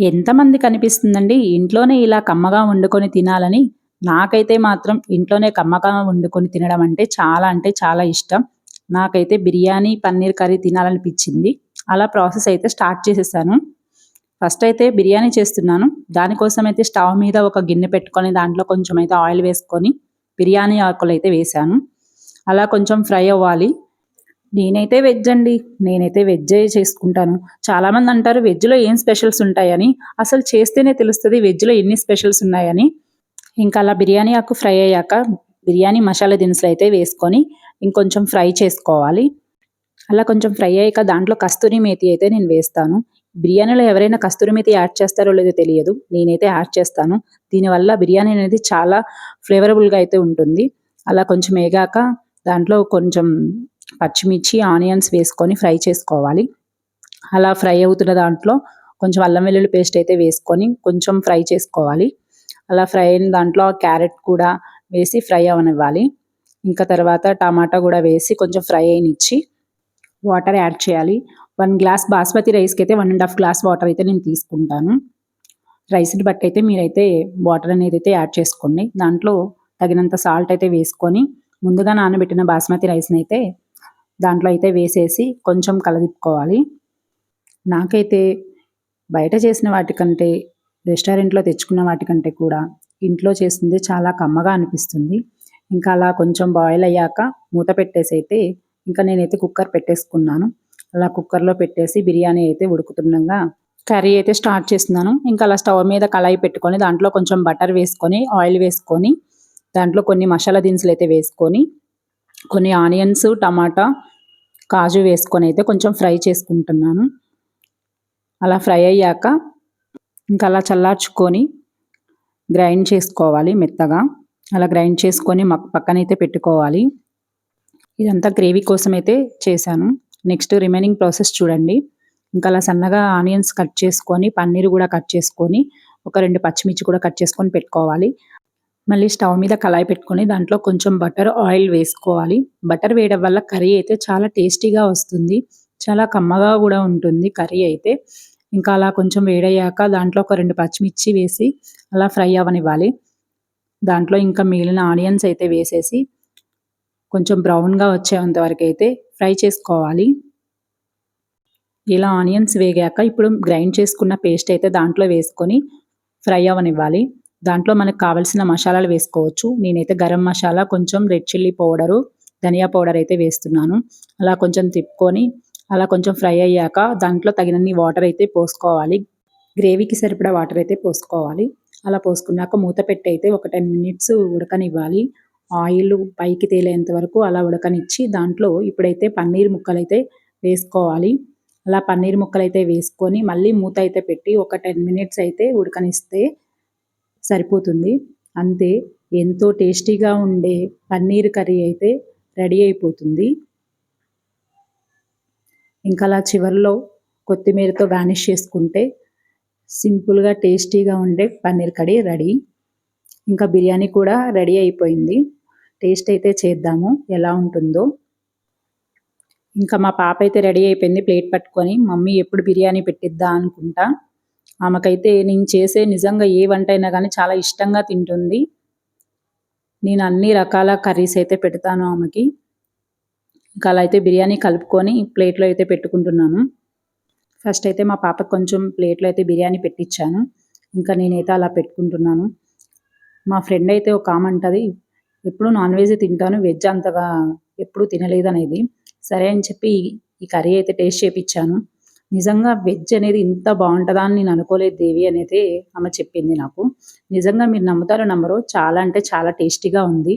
ఎంతమంది కనిపిస్తుందండి? ఇంట్లోనే ఇలా కమ్మగా వండుకొని తినాలని? నాకైతే మాత్రం ఇంట్లోనే కమ్మగా వండుకొని తినడం అంటే చాలా అంటే చాలా ఇష్టం. నాకైతే బిర్యానీ పన్నీర్ కర్రీ తినాలనిపించింది. అలా ప్రాసెస్ అయితే స్టార్ట్ చేసేసాను. ఫస్ట్ అయితే బిర్యానీ చేస్తున్నాను. దానికోసం అయితే స్టవ్ మీద ఒక గిన్నె పెట్టుకొని దాంట్లో కొంచెం అయితే ఆయిల్ వేసుకొని బిర్యానీ ఆకులు అయితే వేసాను అలా కొంచెం ఫ్రై అవ్వాలి. నేనైతే వెజ్ అండి. నేనైతే వెజ్జే చేసుకుంటాను. చాలామంది అంటారు వెజ్లో ఏం స్పెషల్స్ ఉంటాయని? అసలు చేస్తేనే తెలుస్తుంది వెజ్లో ఎన్ని స్పెషల్స్ ఉన్నాయని. ఇంకా అలా బిర్యానీ ఆకు ఫ్రై అయ్యాక బిర్యానీ మసాలా దినుసులు అయితే వేసుకొని ఇంకొంచెం ఫ్రై చేసుకోవాలి. అలా కొంచెం ఫ్రై అయ్యాక దాంట్లో కస్తూరి మేతి అయితే నేను వేస్తాను. బిర్యానీలో ఎవరైనా కస్తూరి మేతి యాడ్ చేస్తారో లేదో తెలియదు. నేనైతే యాడ్ చేస్తాను. దీనివల్ల బిర్యానీ అనేది చాలా ఫ్లేవరబుల్గా అయితే ఉంటుంది. అలా కొంచెం వేగాక దాంట్లో కొంచెం పచ్చిమిర్చి ఆనియన్స్ వేసుకొని ఫ్రై చేసుకోవాలి. అలా ఫ్రై అవుతున్న దాంట్లో కొంచెం అల్లం వెల్లుల్లి పేస్ట్ అయితే వేసుకొని కొంచెం ఫ్రై చేసుకోవాలి. అలా ఫ్రై అయిన దాంట్లో క్యారెట్ కూడా వేసి ఫ్రై అవనివ్వాలి. ఇంకా తర్వాత టమాటా కూడా వేసి కొంచెం ఫ్రై అయినిచ్చి వాటర్ యాడ్ చేయాలి. వన్ గ్లాస్ బాస్మతి రైస్కి అయితే one and half glass water అయితే నేను తీసుకుంటాను. రైస్ని బట్టి అయితే మీరైతే వాటర్ అనేది అయితే యాడ్ చేసుకోండి. దాంట్లో తగినంత సాల్ట్ అయితే వేసుకొని ముందుగా నానబెట్టిన బాస్మతి రైస్ని అయితే దాంట్లో అయితే వేసేసి కొంచెం కలదిప్పుకోవాలి. నాకైతే బయట చేసిన వాటికంటే రెస్టారెంట్లో తెచ్చుకున్న వాటికంటే కూడా ఇంట్లో చేసింది చాలా కమ్మగా అనిపిస్తుంది. ఇంకా అలా కొంచెం బాయిల్ అయ్యాక మూత పెట్టేసి అయితే ఇంకా నేనైతే కుక్కర్ పెట్టేసుకున్నాను. అలా కుక్కర్లో పెట్టేసి బిర్యానీ అయితే ఉడుకుతుండగా కర్రీ అయితే స్టార్ట్ చేస్తున్నాను. ఇంకా అలా స్టవ్ మీద కళాయి పెట్టుకొని దాంట్లో కొంచెం బటర్ వేసుకొని ఆయిల్ వేసుకొని దాంట్లో కొన్ని మసాలా దినుసులు అయితే వేసుకొని కొన్ని ఆనియన్స్ టమాటా కాజు వేసుకొని అయితే కొంచెం ఫ్రై చేసుకుంటున్నాను. అలా ఫ్రై అయ్యాక ఇంకా అలా చల్లార్చుకొని గ్రైండ్ చేసుకోవాలి మెత్తగా. అలా గ్రైండ్ చేసుకొని పక్కనైతే పెట్టుకోవాలి. ఇదంతా గ్రేవీ కోసం అయితే చేశాను. నెక్స్ట్ రిమైనింగ్ ప్రాసెస్ చూడండి. ఇంకా అలా సన్నగా ఆనియన్స్ కట్ చేసుకొని పన్నీర్ కూడా కట్ చేసుకొని ఒక రెండు పచ్చిమిర్చి కూడా కట్ చేసుకొని పెట్టుకోవాలి. మళ్ళీ స్టవ్ మీద కళాయి పెట్టుకొని దాంట్లో కొంచెం బటర్ ఆయిల్ వేసుకోవాలి. బటర్ వేయడం వల్ల కర్రీ అయితే చాలా టేస్టీగా వస్తుంది. చాలా కమ్మగా కూడా ఉంటుంది కర్రీ అయితే. ఇంకా అలా కొంచెం వేడయ్యాక దాంట్లో ఒక రెండు పచ్చిమిర్చి వేసి అలా ఫ్రై అవ్వనివ్వాలి దాంట్లో ఇంకా మిగిలిన ఆనియన్స్ అయితే వేసేసి కొంచెం బ్రౌన్గా వచ్చేంత వరకు అయితే ఫ్రై చేసుకోవాలి. ఇలా ఆనియన్స్ వేగాక ఇప్పుడు గ్రైండ్ చేసుకున్న పేస్ట్ అయితే దాంట్లో వేసుకొని ఫ్రై అవ్వనివ్వాలి దాంట్లో మనకు కావలసిన మసాలాలు వేసుకోవచ్చు. నేనైతే గరం మసాలా కొంచెం రెడ్ చిల్లీ పౌడరు ధనియా పౌడర్ అయితే వేస్తున్నాను. అలా కొంచెం తిప్పుకొని అలా కొంచెం ఫ్రై అయ్యాక దాంట్లో తగినన్ని వాటర్ అయితే పోసుకోవాలి. గ్రేవీకి సరిపడా వాటర్ అయితే పోసుకోవాలి. అలా పోసుకున్నాక మూత పెట్టి అయితే ఒక టెన్ మినిట్స్ ఉడకనివ్వాలి. ఆయిల్ పైకి తేలేంత వరకు అలా ఉడకనిచ్చి దాంట్లో ఇప్పుడైతే పన్నీర్ ముక్కలు అయితే వేసుకోవాలి. అలా పన్నీర్ ముక్కలు అయితే వేసుకొని మళ్ళీ మూత అయితే పెట్టి ఒక టెన్ మినిట్స్ అయితే ఉడకనిస్తే సరిపోతుంది. అంతే ఎంతో టేస్టీగా ఉండే పన్నీర్ కర్రీ అయితే రెడీ అయిపోతుంది. ఇంకా అలా చివరిలో కొత్తిమీరతో గార్నిష్ చేసుకుంటే సింపుల్గా టేస్టీగా ఉండే పన్నీర్ కర్రీ రెడీ. ఇంకా బిర్యానీ కూడా రెడీ అయిపోయింది. టేస్ట్ అయితే చేద్దాము ఎలా ఉంటుందో. ఇంకా మా పాప అయితే రెడీ అయిపోయింది ప్లేట్ పట్టుకొని. మమ్మీ ఎప్పుడు బిర్యానీ పెట్టిద్దా అనుకుంటా. ఆమెకైతే నేను చేసే నిజంగా ఏ వంట అయినా కానీ చాలా ఇష్టంగా తింటుంది. నేను అన్ని రకాల కర్రీస్ అయితే పెడతాను ఆమెకి. ఇంకా అలా అయితే బిర్యానీ కలుపుకొని ప్లేట్లో అయితే పెట్టుకుంటున్నాను. ఫస్ట్ అయితే మా పాపకు కొంచెం ప్లేట్లో అయితే బిర్యానీ పెట్టించాను ఇంకా నేనైతే అలా పెట్టుకుంటున్నాను. మా ఫ్రెండ్ అయితే ఒక ఆమె అంటది ఎప్పుడు నాన్ వెజ్ తింటాను వెజ్ అంతగా ఎప్పుడు తినలేదు అనేది సరే అని చెప్పి ఈ కర్రీ అయితే టేస్ట్ చేపించాను నిజంగా వెజ్ అనేది ఇంత బాగుంటుందా అని నేను అనుకోలేదు దేవి అనేది ఆమె చెప్పింది నాకు. నిజంగా మీరు నమ్ముతారో నమ్మరో చాలా అంటే చాలా టేస్టీగా ఉంది.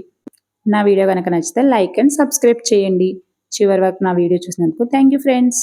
నా వీడియో కనుక నచ్చితే లైక్ అండ్ సబ్స్క్రైబ్ చేయండి. చివరి వరకు నా వీడియో చూసినందుకు థ్యాంక్ యూ ఫ్రెండ్స్.